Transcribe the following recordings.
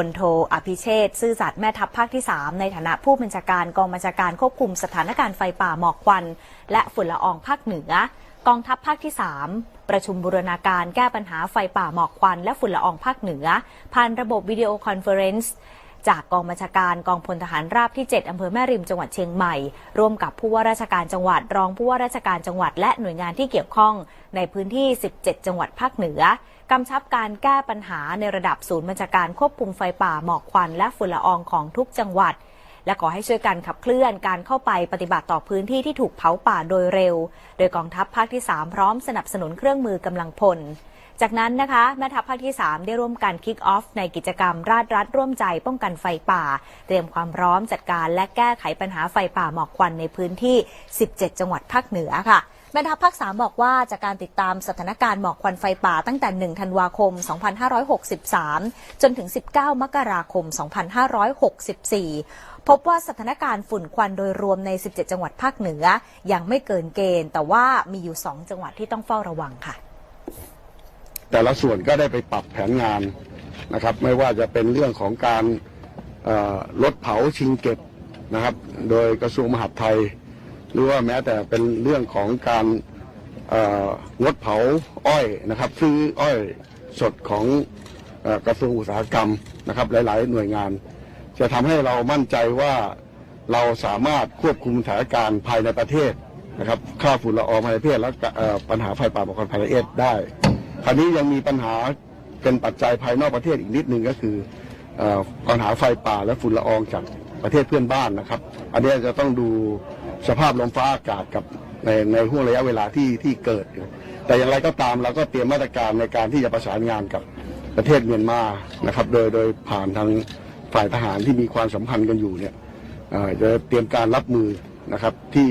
พลโทอภิเชษซื่อสัตย์แม่ทัพภาคที่ 3 ในฐานะผู้บัญชาการกองบัญชาการควบคุมสถานการณ์ไฟป่าหมอกควัน และฝุ่นละอองภาคเหนือกองทัพภาคที่ 3 ประชุมบูรณาการแก้ปัญหาไฟป่าหมอกควัน และฝุ่นละอองภาคเหนือ ผ่านระบบวิดีโอคอนเฟอเรนซ์ จากกองบัญชาการกองพลทหารราบที่ 7 อำเภอแม่ริมจังหวัดเชียงใหม่ ร่วมกับผู้ว่าราชการจังหวัด รองผู้ว่าราชการจังหวัด และหน่วยงานที่เกี่ยวข้องในพื้นที่ 17 จังหวัดภาคเหนือกำชับการแก้ปัญหาในระดับศูนย์บัญชาการควบคุมไฟป่าหมอกควันและฝุ่นละอองของทุกจังหวัด และขอให้ช่วยกันขับเคลื่อนการเข้าไปปฏิบัติต่อพื้นที่ที่ถูกเผาป่าโดยเร็ว โดยกองทัพภาคที่ 3 พร้อมสนับสนุนเครื่องมือกำลังพลจากนั้นนะคะแม่ทัพภาคที่ 3 ได้ร่วมกันคิกออฟในกิจกรรมราชรัฐร่วมใจป้องกันไฟป่า เตรียมความพร้อมจัดการและแก้ไขปัญหาไฟป่าหมอกควันในพื้นที่ 17 จังหวัดภาคเหนือค่ะ แม่ทัพภาค 3 บอกว่าจากการติดตามสถานการณ์หมอกควันไฟป่าตั้งแต่ 1 ธันวาคม 2563 จนถึง 19 มกราคม 2564 พบว่าสถานการณ์ฝุ่นควันโดยรวมใน 17 จังหวัดภาคเหนือ ยังไม่เกินเกณฑ์ แต่ว่ามีอยู่ 2 จังหวัดที่ต้องเฝ้าระวังค่ะ แต่ละส่วนก็ได้ไปปรับแผนงานนะครับ ไม่ว่าจะเป็นเรื่องของการลดเผาชิงเก็บนะครับ โดยกระทรวงมหาดไทย หรือว่าแม้แต่เป็นเรื่องของการงดเผาอ้อยนะครับ ซื้ออ้อยสดของอกระทรวงอุตสาหกรรมนะครับ หลาย ๆ หน่วยงาน จะทำให้เรามั่นใจว่าเราสามารถควบคุมสถานการณ์ภายในประเทศนะครับค่าฝุ่นละอองภายในประเทศและปัญหาไฟป่าหมอกควันภายในประเทศได้ คราวนี้ยังมีปัญหาเป็นปัจจัยภายนอกประเทศอีกนิดนึงก็คืออปัญหาไฟป่าและฝุ่นละอองจาก ประเทศเพื่อนบ้านนะครับ อันนี้จะต้องดูสภาพลมฟ้าอากาศกับในในห่วงระยะเวลาที่ที่เกิดอยู่แต่อย่างไรก็ตามเราก็เตรียมมาตรการในการที่จะประสานงานกับประเทศเมียนมานะครับ โดยโดยผ่านทางฝ่ายทหารที่มีความสัมพันธ์กันอยู่เนี่ยจะเตรียมการรับมือนะครับที่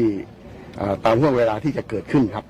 ตามห่วงเวลาที่จะเกิดขึ้นครับ